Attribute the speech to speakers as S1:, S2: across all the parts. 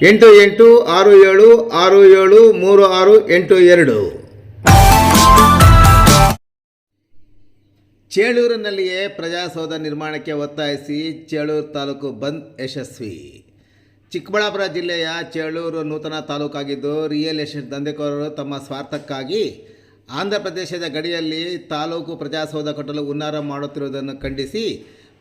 S1: ಎಂಟು ಎಂಟು ಆರು ಏಳು ಆರು ಏಳು ಮೂರು ಆರು ಎಂಟು ಎರಡು. ಚೇಳೂರಿನಲ್ಲಿಯೇ ಪ್ರಜಾಸೌಧ ನಿರ್ಮಾಣಕ್ಕೆ ಒತ್ತಾಯಿಸಿ ಚೇಳೂರು ತಾಲೂಕು ಬಂದ್ ಯಶಸ್ವಿ. ಚಿಕ್ಕಬಳ್ಳಾಪುರ ಜಿಲ್ಲೆಯ ಚೇಳೂರು ನೂತನ ತಾಲೂಕಾಗಿದ್ದು ರಿಯಲ್ ಎಸ್ಟೇಟ್ ದಂಧೆಕೋರರು ತಮ್ಮ ಸ್ವಾರ್ಥಕ್ಕಾಗಿ ಆಂಧ್ರ ಪ್ರದೇಶದ ಗಡಿಯಲ್ಲಿ ತಾಲೂಕು ಪ್ರಜಾಸೌಧ ಕಟ್ಟಲು ಹುನ್ನಾರ ಮಾಡುತ್ತಿರುವುದನ್ನು ಖಂಡಿಸಿ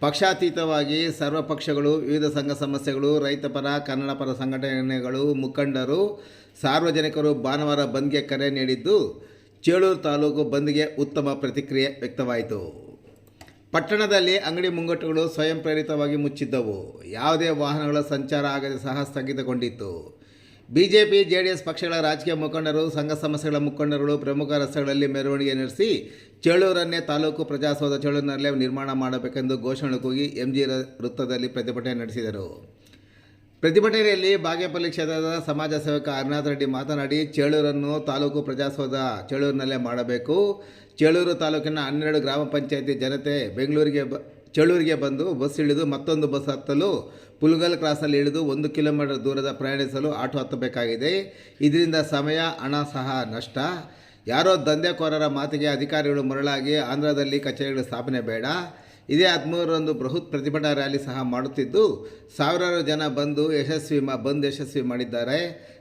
S1: ಪಕ್ಷಾತೀತವಾಗಿ ಸರ್ವ ಪಕ್ಷಗಳು, ವಿವಿಧ ಸಂಘ ಸಮಸ್ಯೆಗಳು ರೈತಪರ ಕನ್ನಡಪರ ಸಂಘಟನೆಗಳು, ಮುಖಂಡರು, ಸಾರ್ವಜನಿಕರು ಭಾನುವಾರ ಬಂದ್ಗೆ ಕರೆ ನೀಡಿದ್ದು ಚೇಳೂರು ತಾಲೂಕು ಬಂದ್ಗೆ ಉತ್ತಮ ಪ್ರತಿಕ್ರಿಯೆ ವ್ಯಕ್ತವಾಯಿತು. ಪಟ್ಟಣದಲ್ಲಿ ಅಂಗಡಿ ಮುಂಗಟ್ಟುಗಳು ಸ್ವಯಂ ಪ್ರೇರಿತವಾಗಿ ಮುಚ್ಚಿದ್ದವು. ಯಾವುದೇ ವಾಹನಗಳ ಸಂಚಾರ ಆಗದೆ ಸಹ ಸ್ಥಗಿತಗೊಂಡಿತ್ತು. ಬಿಜೆಪಿ, ಜೆಡಿಎಸ್ ಪಕ್ಷಗಳ ರಾಜಕೀಯ ಮುಖಂಡರು, ಸಂಘ ಸಂಸ್ಥೆಗಳ ಮುಖಂಡರುಗಳು, ಪ್ರಮುಖ ರಸ್ತೆಗಳಲ್ಲಿ ಮೆರವಣಿಗೆ ನಡೆಸಿ ಚೇಳೂರನ್ನೇ ತಾಲೂಕು ಪ್ರಜಾಸೌಧ ಚೇಳೂರಿನಲ್ಲೇ ನಿರ್ಮಾಣ ಮಾಡಬೇಕೆಂದು ಘೋಷಣೆ ಕೂಗಿ ಎಂಜಿ ವೃತ್ತದಲ್ಲಿ ಪ್ರತಿಭಟನೆ ನಡೆಸಿದರು. ಪ್ರತಿಭಟನೆಯಲ್ಲಿ ಬಾಗೇಪಲ್ಲಿ ಕ್ಷೇತ್ರದ ಸಮಾಜ ಸೇವಕ ಹರಿನಾಥ್ ರೆಡ್ಡಿ ಮಾತನಾಡಿ ಚೇಳೂರನ್ನು ತಾಲೂಕು ಪ್ರಜಾಸೌಧ ಚೇಳೂರಿನಲ್ಲೇ ಮಾಡಬೇಕು. ಚೇಳೂರು ತಾಲೂಕಿನ ಹನ್ನೆರಡು ಗ್ರಾಮ ಪಂಚಾಯಿತಿ ಜನತೆ ಬೆಂಗಳೂರಿಗೆ ಬ ಚೇಳೂರಿಗೆ ಬಂದು ಬಸ್ ಇಳಿದು ಮತ್ತೊಂದು ಬಸ್ ಹತ್ತಲು ಪುಲ್ಗಲ್ ಕ್ರಾಸಲ್ಲಿ ಇಳಿದು ಒಂದು ಕಿಲೋಮೀಟರ್ ದೂರದ ಪ್ರಯಾಣಿಸಲು ಆಟೋ ಹತ್ತಬೇಕಾಗಿದೆ. ಇದರಿಂದ ಸಮಯ, ಹಣ ಸಹ ನಷ್ಟ. ಯಾರೋ ದಂಧೆಕೋರರ ಮಾತಿಗೆ ಅಧಿಕಾರಿಗಳು ಮರಳಾಗಿ ಆಂಧ್ರದಲ್ಲಿ ಕಚೇರಿಗಳು ಸ್ಥಾಪನೆ ಬೇಡ. ಇದೇ ಹದಿಮೂರರಂದು ಬೃಹತ್ ಪ್ರತಿಭಟನಾ ರ್ಯಾಲಿ ಸಹ ಮಾಡುತ್ತಿದ್ದು, ಸಾವಿರಾರು ಜನ ಬಂದು ಯಶಸ್ವಿ ಮಾ, ಬಂದ್ ಯಶಸ್ವಿ ಮಾಡಿದ್ದಾರೆ.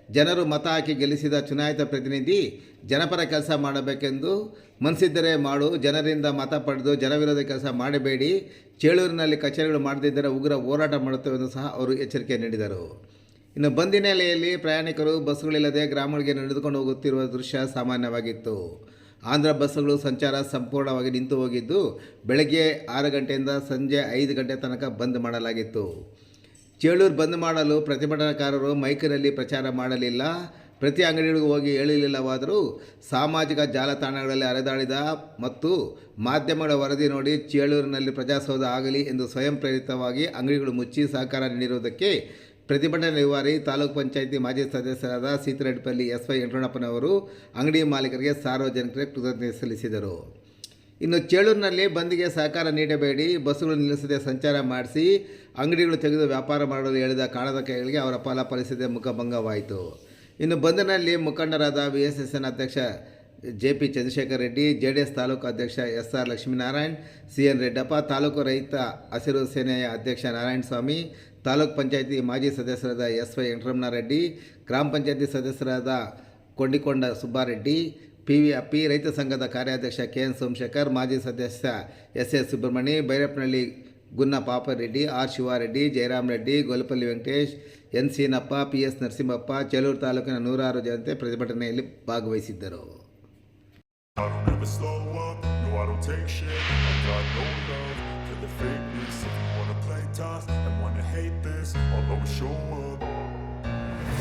S1: ಜನರು ಮತ ಹಾಕಿ ಗೆಲ್ಲಿಸಿದ ಚುನಾಯಿತ ಪ್ರತಿನಿಧಿ ಜನಪರ ಕೆಲಸ ಮಾಡಬೇಕೆಂದು ಮನಸ್ಸಿದ್ದರೆ ಮಾಡು, ಜನರಿಂದ ಮತ ಪಡೆದು ಜನವಿರೋಧ ಕೆಲಸ ಮಾಡಬೇಡಿ, ಚೇಳೂರಿನಲ್ಲಿ ಕಚೇರಿಗಳು ಮಾಡದಿದ್ದರೆ ಉಗ್ರ ಹೋರಾಟ ಮಾಡುತ್ತೇವೆ ಎಂದು ಸಹ ಅವರು ಎಚ್ಚರಿಕೆ ನೀಡಿದರು. ಇನ್ನು ಬಂದಿನೆಲೆಯಲ್ಲಿ ಪ್ರಯಾಣಿಕರು ಬಸ್ಗಳಿಲ್ಲದೆ ಗ್ರಾಮಗಳಿಗೆ ನಡೆದುಕೊಂಡು ಹೋಗುತ್ತಿರುವ ದೃಶ್ಯ ಸಾಮಾನ್ಯವಾಗಿತ್ತು. ಆಂಧ್ರ ಬಸ್ಸುಗಳು ಸಂಚಾರ ಸಂಪೂರ್ಣವಾಗಿ ನಿಂತು ಹೋಗಿದ್ದು, ಬೆಳಗ್ಗೆ ಆರು ಗಂಟೆಯಿಂದ ಸಂಜೆ ಐದು ಗಂಟೆ ತನಕ ಬಂದ್ ಮಾಡಲಾಗಿತ್ತು. ಚೇಳೂರು ಬಂದ್ ಮಾಡಲು ಪ್ರತಿಭಟನಾಕಾರರು ಮೈಕಿನಲ್ಲಿ ಪ್ರಚಾರ ಮಾಡಲಿಲ್ಲ. ಪ್ರತಿ ಅಂಗಡಿಗಳಿಗೂ ಹೋಗಿ ಹೇಳಲಿಲ್ಲವಾದರೂ ಸಾಮಾಜಿಕ ಜಾಲತಾಣಗಳಲ್ಲಿ ಅರೆದಾಡಿದ ಮತ್ತು ಮಾಧ್ಯಮಗಳ ವರದಿ ನೋಡಿ ಚೇಳೂರಿನಲ್ಲಿ ಪ್ರಜಾಸೌಧ ಆಗಲಿ ಎಂದು ಸ್ವಯಂ ಪ್ರೇರಿತವಾಗಿ ಅಂಗಡಿಗಳು ಮುಚ್ಚಿ ಸಹಕಾರ ನೀಡಿರುವುದಕ್ಕೆ ಪ್ರತಿಭಟನೆ ನಿವಾರಿ ತಾಲೂಕು ಪಂಚಾಯಿತಿ ಮಾಜಿ ಸದಸ್ಯರಾದ ಸೀತರೆಡ್ಡಿಪಲ್ಲಿ ಎಸ್ ವೈ ವೆಂಕಟರಮಣಪ್ಪನವರು ಅಂಗಡಿ ಮಾಲೀಕರಿಗೆ ಸಾರ್ವಜನಿಕರಿಗೆ ಕೃತಜ್ಞತೆ ಸಲ್ಲಿಸಿದರು. ಇನ್ನು ಚೇಳೂರಿನಲ್ಲಿ ಬಂದ್ಗೆ ಸಹಕಾರ ನೀಡಬೇಡಿ ಬಸ್ಸುಗಳು ನಿಲ್ಲಿಸದೆ ಸಂಚಾರ ಮಾಡಿಸಿ, ಅಂಗಡಿಗಳು ತೆಗೆದು ವ್ಯಾಪಾರ ಮಾಡಲು ಹೇಳಿದ ಕಾಣದ ಕೈಗಳಿಗೆ ಅವರ ಫಲಫಲಿಸದೆ ಮುಖಭಂಗವಾಯಿತು ಇನ್ನು ಬಂದ್ನಲ್ಲಿ ಮುಖಂಡರಾದ ವಿ ಎಸ್ ಎಸ್ ಎನ್ ಅಧ್ಯಕ್ಷ J P Chandrashekar Reddy J D S taluk ಅಧ್ಯಕ್ಷ S R Lakshminarayan C N Reddappa, taluk ರೈತ ಹಸಿರು ಸೇನೆಯ ಅಧ್ಯಕ್ಷ ನಾರಾಯಣ ಸ್ವಾಮಿ ತಾಲೂಕ್ ಪಂಚಾಯತಿ ಮಾಜಿ ಸದಸ್ಯರಾದ ಎಸ್ ವೈ ವೆಂಕಟರಮಣಾರೆಡ್ಡಿ ಗ್ರಾಮ ಪಂಚಾಯತಿ ಸದಸ್ಯರಾದ ಕೊಂಡಿಕೊಂಡ ಸುಬ್ಬಾರೆಡ್ಡಿ ಪಿ ವಿ ಅಪ್ಪಿ ರೈತ ಸಂಘದ ಕಾರ್ಯಾಧ್ಯಕ್ಷ ಕೆ ಎನ್ ಸೋಮಶೇಖರ್, ಮಾಜಿ ಸದಸ್ಯ S S Subramani Byrappanahalli Gunna Papareddy R Shivareddy, Jayaram Reddy, Golapalli Venkatesh, N Seenappa, P S Narasimhappa Chelur ತಾಲೂಕಿನ ನೂರಾರು ಜನತೆ ಪ್ರತಿಭಟನೆಯಲ್ಲಿ ಭಾಗವಹಿಸಿದ್ದರು.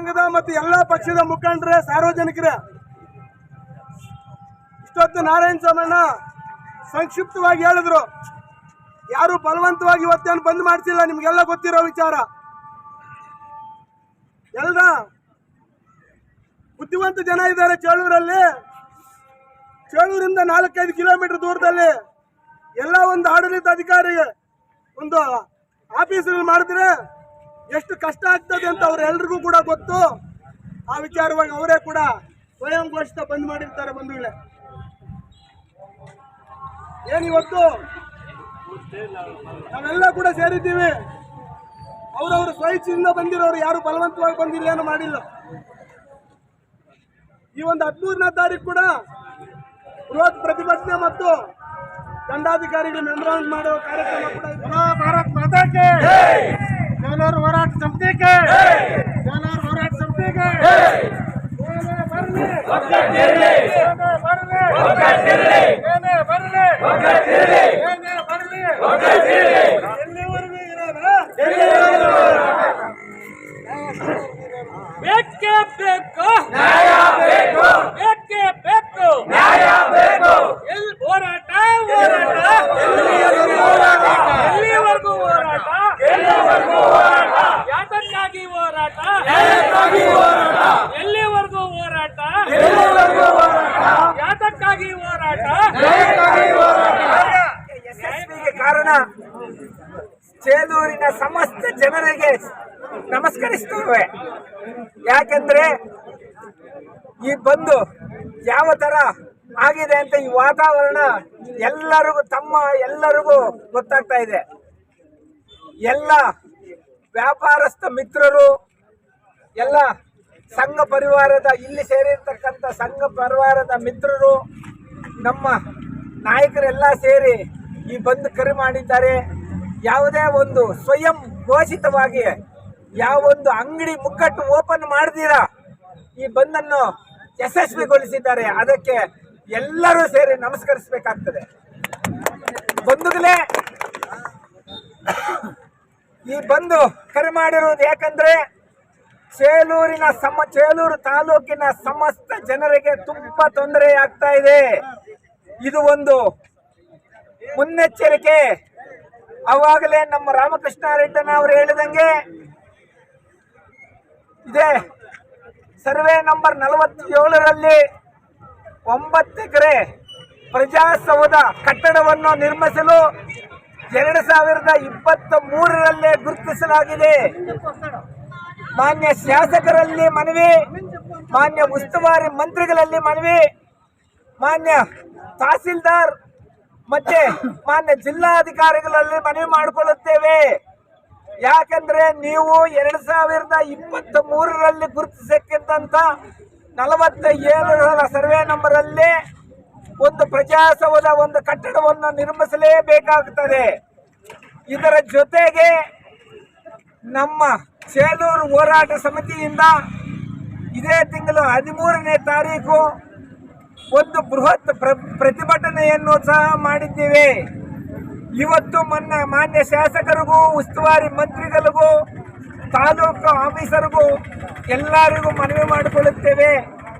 S2: ಸಂಘದ ಮತ್ತು ಎಲ್ಲ ಪಕ್ಷದ ಮುಖಂಡರೇ, ಸಾರ್ವಜನಿಕರೇ, ಇಷ್ಟೊತ್ತು ನಾರಾಯಣ ಸ್ವಾಮಣ್ಣ ಸಂಕ್ಷಿಪ್ತವಾಗಿ ಹೇಳಿದ್ರು. ಯಾರು ಬಲವಂತವಾಗಿ ಇವತ್ತೇನು ಬಂದ್ ಮಾಡ್ತಿಲ್ಲ ನಿಮ್ಗೆಲ್ಲ ಗೊತ್ತಿರೋ ವಿಚಾರ. ಎಲ್ಲ ಬುದ್ಧಿವಂತ ಜನ ಇದ್ದಾರೆ ಚೇಳೂರಲ್ಲಿ. ಚೇಳೂರಿಂದ ನಾಲ್ಕೈದು ಕಿಲೋಮೀಟರ್ ದೂರದಲ್ಲಿ ಎಲ್ಲ ಒಂದು ಆಡಳಿತ ಅಧಿಕಾರಿ ಒಂದು ಆಫೀಸ್ ಮಾಡಿದ್ರೆ ಎಷ್ಟು ಕಷ್ಟ ಆಗ್ತದೆ ಅಂತ ಅವ್ರೆಲ್ರಿಗೂ ಕೂಡ ಗೊತ್ತು. ಆ ವಿಚಾರವಾಗಿ ಅವರೇ ಕೂಡ ಸ್ವಯಂ ಘೋಷಿತ ಬಂದ್ ಮಾಡಿರ್ತಾರೆ ಬಂಧುಗಳೇ. ಏನಿವತ್ತು ನಾವೆಲ್ಲ ಕೂಡ ಸೇರಿದ್ದೀವಿ. ಅವರವರು ಸ್ವಇಚ್ಛೆಯಿಂದ ಬಂದಿರೋರು ಯಾರು ಬಲವಂತವಾಗಿ ಬಂದಿಲ್ಲ, ಏನು ಮಾಡಿಲ್ಲ. ಈ ಒಂದು ಹದಿಮೂರನೇ ತಾರೀಕು ಕೂಡ ಬೃಹತ್ ಪ್ರತಿಭಟನೆ ಮತ್ತು ದಂಡಾಧಿಕಾರಿಗಳು ಮೆಮೊರಾಂಡ್ ಮಾಡುವ ಕಾರ್ಯಕ್ರಮ ಕೂಡ. ಭಾರತ್ ಮಾತಾಕ್ಕೆ! ಜನರ ಹೋರಾಟ ಸಮಿತಿಗೆ ಜನರ ಹೋರಾಟ ಸಮಿತಿಗೆ ಏನೇ ಬರ್ಲಿ ಏನೇ ಬರ್ಲಿ ಏನೇ ಬರ್ಲಿ ಏನೇ ಬರ್ಲಿ ಎಲ್ಲಿವರೆಗೂ ಇರೋಣ
S3: ಬೇಕೇ ಬೇಕು ಬೇಕೇ ಬೇಕು ಎಲ್ಲಿ ಹೋರಾಟ ಹೋರಾಟ ಎಲ್ಲಿವರೆಗೂ ಹೋರಾಟ ಯಾತಕ್ಕಾಗಿ ಹೋರಾಟ ಎಲ್ಲಿವರೆಗೂ ಹೋರಾಟ ಯಾತಕ್ಕಾಗಿ ಹೋರಾಟ
S4: ಯಶಸ್ವಿಗೆ ಕಾರಣ ಚೇಲೂರಿನ ಸಮಸ್ತ ಜನರಿಗೆ ನಮಸ್ಕರಿಸ್ತೇವೆ. ಯಾಕೆಂದ್ರೆ ಈ ಬಂದು ಯಾವ ತರ ಆಗಿದೆ ಅಂತ ಈ ವಾತಾವರಣ ಎಲ್ಲರಿಗೂ ತಮ್ಮ ಎಲ್ಲರಿಗೂ ಗೊತ್ತಾಗ್ತಾ ಇದೆ. ಎಲ್ಲ ವ್ಯಾಪಾರಸ್ಥ ಮಿತ್ರರು, ಎಲ್ಲ ಸಂಘ ಪರಿವಾರದ ಇಲ್ಲಿ ಸೇರಿರ್ತಕ್ಕಂಥ ಸಂಘ ಪರಿವಾರದ ಮಿತ್ರರು, ನಮ್ಮ ನಾಯಕರೆಲ್ಲ ಸೇರಿ ಈ ಬಂದ್ ಕರೆ ಮಾಡಿದ್ದಾರೆ. ಯಾವುದೇ ಒಂದು ಸ್ವಯಂ ಘೋಷಿತವಾಗಿ ಯಾವೊಂದು ಅಂಗಡಿ ಮುಕ್ಕಟ್ಟು ಓಪನ್ ಮಾಡ್ದಿರಾ, ಈ ಬಂದನ್ನು ಯಶಸ್ವಿಗೊಳಿಸಿದ್ದಾರೆ. ಅದಕ್ಕೆ ಎಲ್ಲರೂ ಸೇರಿ ನಮಸ್ಕರಿಸಬೇಕಾಗ್ತದೆ. ಬಂಧುಗಳೇ, ಈ ಬಂದು ಕರೆ ಮಾಡಿರುವುದು ಯಾಕಂದ್ರೆ ಚೇಲೂರಿನ ಸಮ, ಚೇಲೂರು ತಾಲೂಕಿನ ಸಮಸ್ತ ಜನರಿಗೆ ತುಂಬಾ ತೊಂದರೆ ಆಗ್ತಾ ಇದೆ. ಇದು ಒಂದು ಮುನ್ನೆಚ್ಚರಿಕೆ. ಅವಾಗಲೇ ನಮ್ಮ ರಾಮಕೃಷ್ಣ ಅವರು ಹೇಳಿದಂಗೆ ಇದೆ. ಸರ್ವೆ ನಂಬರ್ ನಲವತ್ತೇಳರಲ್ಲಿ ಒಂಬತ್ತು ಎಕರೆ ಪ್ರಜಾಸೌಧ ಕಟ್ಟಡವನ್ನು ನಿರ್ಮಿಸಲು ಎರಡು ಸಾವಿರದ ಇಪ್ಪತ್ತ ಮೂರರಲ್ಲೇ ಗುರುತಿಸಲಾಗಿದೆ. ಮಾನ್ಯ ಶಾಸಕರಲ್ಲಿ ಮನವಿ, ಮಾನ್ಯ ಉಸ್ತುವಾರಿ ಮಂತ್ರಿಗಳಲ್ಲಿ ಮನವಿ, ಮಾನ್ಯ ತಹಸೀಲ್ದಾರ್ ಮತ್ತೆ ಮಾನ್ಯ ಜಿಲ್ಲಾಧಿಕಾರಿಗಳಲ್ಲಿ ಮನವಿ ಮಾಡಿಕೊಳ್ಳುತ್ತೇವೆ. ಯಾಕಂದ್ರೆ ನೀವು ಎರಡ್ ಸಾವಿರದ ಇಪ್ಪತ್ತ ಮೂರರಲ್ಲಿ ಗುರುತಿಸಕ್ಕಿದ್ದಂತ ನಲವತ್ತ ಏಳರ ಸರ್ವೆ ನಂಬರ್ ಅಲ್ಲಿ ಒಂದು ಪ್ರಜಾಸೌಧ, ಒಂದು ಕಟ್ಟಡವನ್ನು ನಿರ್ಮಿಸಲೇಬೇಕಾಗುತ್ತದೆ ಇದರ ಜೊತೆಗೆ ನಮ್ಮ ಚೇಲೂರು ಹೋರಾಟ ಸಮಿತಿಯಿಂದ ಇದೇ ತಿಂಗಳು ಹದಿಮೂರನೇ ತಾರೀಕು ಒಂದು ಬೃಹತ್ ಪ್ರ- ಪ್ರತಿಭಟನೆಯನ್ನು ಸಹ ಮಾಡಿದ್ದೇವೆ. ಇವತ್ತು ಮೊನ್ನೆ ಮಾನ್ಯ ಶಾಸಕರಿಗೂ, ಉಸ್ತುವಾರಿ ಮಂತ್ರಿಗಳಿಗೂ, ತಾಲೂಕು ಆಫೀಸರ್ಗೂ ಎಲ್ಲರಿಗೂ ಮನವಿ ಮಾಡಿಕೊಳ್ಳುತ್ತೇವೆ.